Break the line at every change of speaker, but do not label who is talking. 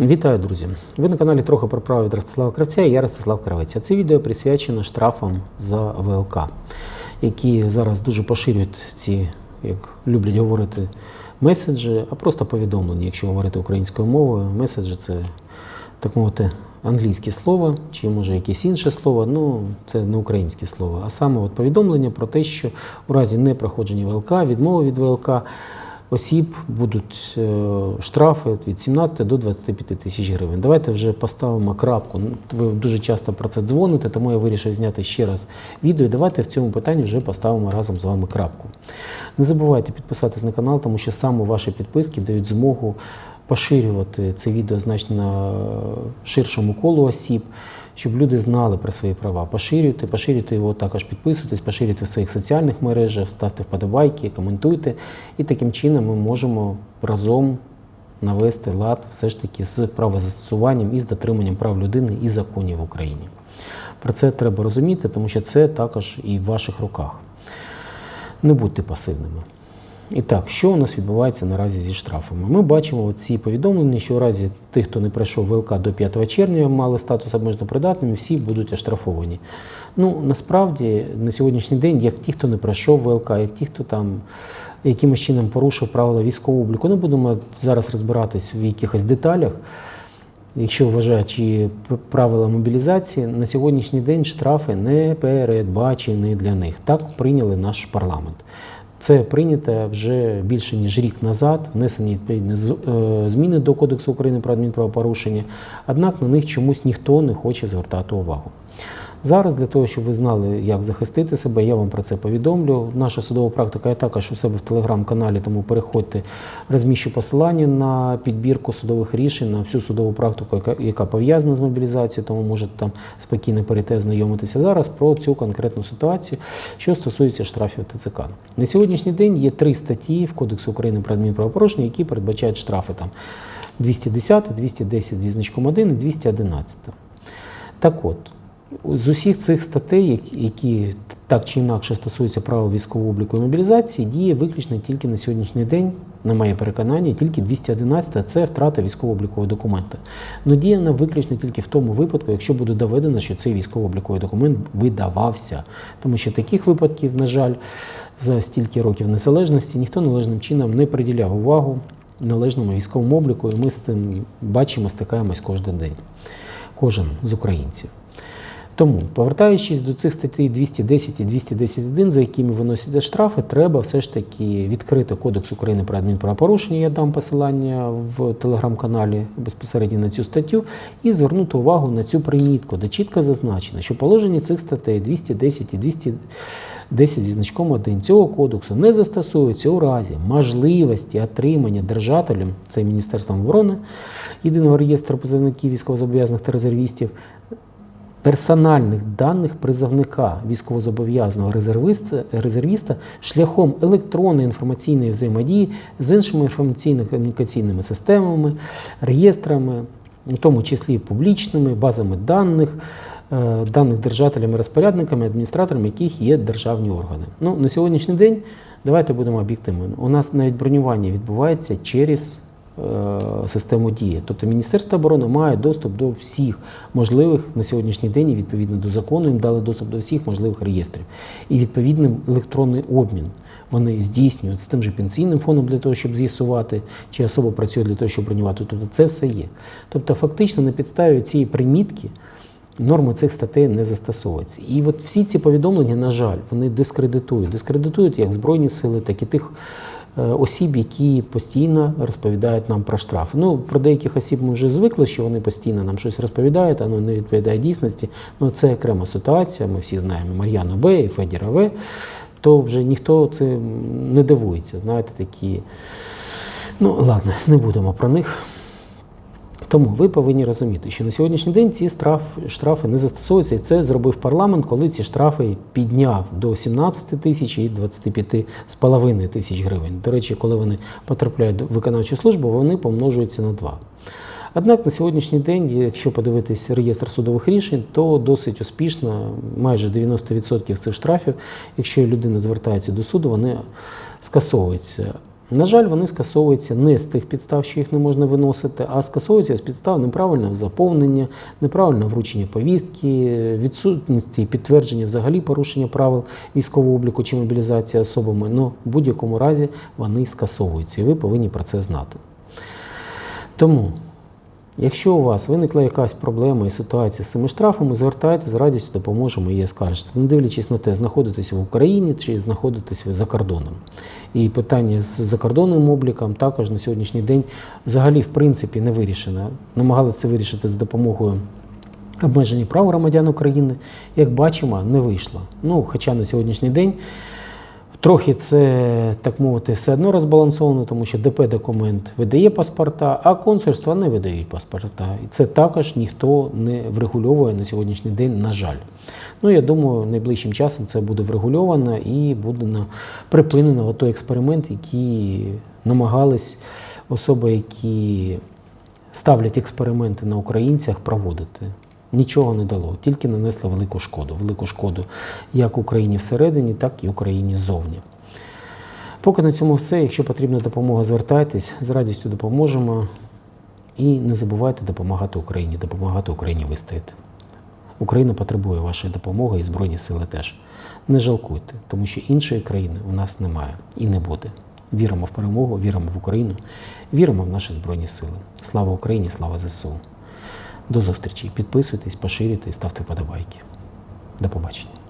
Вітаю, друзі! Ви на каналі трохи про право від Ростислава Кравця і я Ростислав Кравець. А Це відео присвячено штрафам за ВЛК, які зараз дуже поширюють ці, як люблять говорити, меседжі, а просто повідомлення, якщо говорити українською мовою. Меседжі це, так мовити, англійське слово, чи може якесь інше слово, ну це не українське слово, а саме от повідомлення про те, що у разі непроходження ВЛК, відмови від ВЛК осіб будуть е, штрафи від 17 до 25 тисяч гривень. Давайте вже поставимо крапку. Ну, Ви дуже часто про це дзвоните, тому я вирішив зняти ще раз відео. Давайте в цьому питанні вже поставимо разом з вами крапку. Не забувайте підписатись на канал, тому що саме ваші підписки дають змогу поширювати це відео значно ширшому колу осіб. Щоб люди знали про свої права. Поширюйте, поширюйте його також, підписуйтесь, поширюйте в своїх соціальних мережах, ставте вподобайки, коментуйте. І таким чином ми можемо разом навести лад все ж таки з правозастосуванням і з дотриманням прав людини і законів в Україні. Про це треба розуміти, тому що це також і в ваших руках. Не будьте пасивними. І так, що у нас відбувається наразі зі штрафами? Ми бачимо ці повідомлення, що у разі тих, хто не пройшов ВЛК до 5 червня, мали статус обмежено придатними, всі будуть оштрафовані. Ну насправді на сьогоднішній день, як ті, хто не пройшов ВЛК, як ті, хто там якимось чином порушив правила військового обліку, не будемо зараз розбиратись в якихось деталях. Якщо вважаючи правила мобілізації, на сьогоднішній день штрафи не передбачені для них. Так прийняли наш парламент. Це прийнято вже більше ніж рік назад, внесені відповідні е, зміни до Кодексу України про адмінправопорушення, однак на них чомусь ніхто не хоче звертати увагу. Зараз для того, щоб ви знали, як захистити себе, я вам про це повідомлю. Наша судова практика є також у себе в телеграм-каналі, тому переходьте, розміщу посилання на підбірку судових рішень, на всю судову практику, яка, яка пов'язана з мобілізацією, тому можете там спокійно перейти ознайомитися зараз про цю конкретну ситуацію, що стосується штрафів ТЦК. На сьогоднішній день є три статті в Кодексу України про адмінправопорушення, які передбачають штрафи там 210, 210 зі значком 1 і 211. Так от, з усіх цих статей, які- так чи інакше стосуються правил військового обліку і мобілізації, діє виключно тільки на сьогоднішній день, на моє переконання, тільки 211 це втрата військово-облікового документа. Ну діє вона виключно тільки в тому випадку, якщо буде доведено, що цей військово-обліковий документ видавався. Тому що таких випадків, на жаль, за стільки років незалежності ніхто належним чином не приділяв увагу належному військовому обліку, і ми з цим бачимо, стикаємось кожен день. Кожен з українців. Тому, повертаючись до цих статей 210 і 210.1, за якими виносяться штрафи, треба все ж таки відкрити Кодекс України про адмінправопорушення. Я дам посилання в телеграм-каналі безпосередньо на цю статтю, і звернути увагу на цю примітку, де чітко зазначено, що положення цих статей 210 і 210 зі значком 1 цього кодексу не застосовуються у разі можливості отримання держателем, це Міністерством оборони, єдиного реєстру позивників військовозобов'язаних та резервістів персональних даних призовника військовозобов'язаного резервиста, резервіста шляхом електронної інформаційної взаємодії з іншими інформаційно-комунікаційними системами, реєстрами, у тому числі публічними базами даних, е, даних держателями, розпорядниками, адміністраторами, яких є державні органи. Ну, на сьогоднішній день давайте будемо об'єктивними. У нас навіть бронювання відбувається через систему дії. Тобто Міністерство оборони має доступ до всіх можливих на сьогоднішній день, і відповідно до закону, їм дали доступ до всіх можливих реєстрів. І відповідний електронний обмін вони здійснюють з тим же пенсійним фондом для того, щоб з'ясувати, чи особа працює для того, щоб бронювати. Тобто це все є. Тобто, фактично на підставі цієї примітки. Норми цих статей не застосовуються. І от всі ці повідомлення, на жаль, вони дискредитують. Дискредитують як Збройні сили, так і тих е, осіб, які постійно розповідають нам про штрафи. Ну, про деяких осіб ми вже звикли, що вони постійно нам щось розповідають, а воно не відповідає дійсності. Ну, це окрема ситуація. Ми всі знаємо Мар'яну Б. і Федіра В. То вже ніхто це не дивується. Знаєте, такі. Ну, ладно, не будемо про них. Тому ви повинні розуміти, що на сьогоднішній день ці штраф, штрафи не застосовуються, і це зробив парламент, коли ці штрафи підняв до 17 тисяч і 25,5 тисяч гривень. До речі, коли вони потрапляють в виконавчу службу, вони помножуються на 2. Однак на сьогоднішній день, якщо подивитись реєстр судових рішень, то досить успішно, майже 90% цих штрафів, якщо людина звертається до суду, вони скасовуються. На жаль, вони скасовуються не з тих підстав, що їх не можна виносити, а скасовуються з підстав неправильного заповнення, неправильного вручення повістки, відсутності підтвердження взагалі порушення правил військового обліку чи мобілізації особами. Ну, в будь-якому разі вони скасовуються, і ви повинні про це знати. Тому, якщо у вас виникла якась проблема і ситуація з цими штрафами, звертайтеся, з радістю допоможемо її скаржити, не дивлячись на те, знаходитесь в Україні чи знаходитесь ви за кордоном. І питання з закордонним обліком також на сьогоднішній день взагалі в принципі не вирішено. Намагалися вирішити з допомогою обмеження прав громадян України. Як бачимо, не вийшло. Ну, хоча на сьогоднішній день Трохи це, так мовити, все одно розбалансовано, тому що ДП-документ видає паспорта, а консульства не видають паспорта. І це також ніхто не врегульовує на сьогоднішній день, на жаль. Ну, я думаю, найближчим часом це буде врегульовано і буде припинено той експеримент, який намагались особи, які ставлять експерименти на українцях, проводити. Нічого не дало, тільки нанесло велику шкоду. Велику шкоду як Україні всередині, так і Україні ззовні. Поки на цьому все. Якщо потрібна допомога, звертайтесь, з радістю допоможемо. І не забувайте допомагати Україні, допомагати Україні вистояти. Україна потребує вашої допомоги і Збройні сили теж. Не жалкуйте, тому що іншої країни у нас немає і не буде. Віримо в перемогу, віримо в Україну, віримо в наші Збройні сили. Слава Україні, слава ЗСУ. До зустрічі. Підписуйтесь, поширюйте ставте вподобайки. До побачення.